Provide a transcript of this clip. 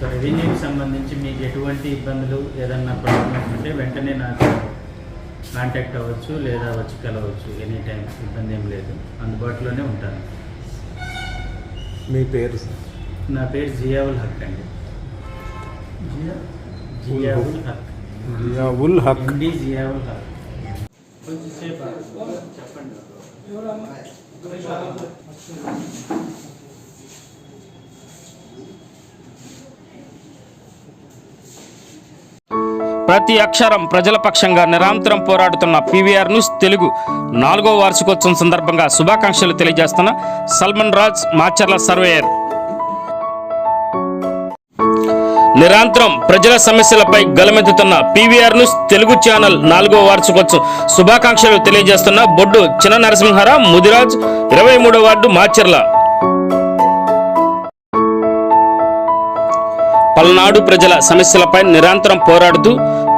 So రెవెన్యూకి సంబంధించి మీకు ఎటువంటి ఇబ్బందులు ఏదన్నా ప్రాబ్లమ్స్ ఉంటే వెంటనే నాకు కాంటాక్ట్ అవ్వచ్చు లేదా వచ్చి కలవచ్చు. ఎనీ టైం ఇబ్బంది ఏం లేదు. అందుబాటులోనే ఉంటాను. మీ పేరు నా పేరు జియావుల్ హక్ అండి. జియావుల్ హక్. జియావుల్ హక్. ఎండి జియావుల్ హక్. కొంచెంసేపు చెప్పండి. ప్రతి అక్షరం ప్రజల పక్షంగా నిరంతరం పోరాడుతున్న పీవీఆర్ న్యూస్ తెలుగు నాలుగో వార్షికోత్సవం సందర్భంగా శుభాకాంక్షలు తెలియజేస్తున్న సల్మన్ రాజ్ మాచర్ల సర్వేయర్. నిరంతరం ప్రజల సమస్యలపై గలమెత్తుతున్న పీవీఆర్ న్యూస్ తెలుగు ఛానల్ నాలుగో వార్షికోత్సవం శుభాకాంక్షలు తెలియజేస్తున్న బొడ్డు చిన్న నరసింహారావు ముదిరాజ్ ఇరవై మూడో వార్డు మాచర్ల. పల్నాడు ప్రజల సమస్యలపై నిరంతరం పోరాడుతూ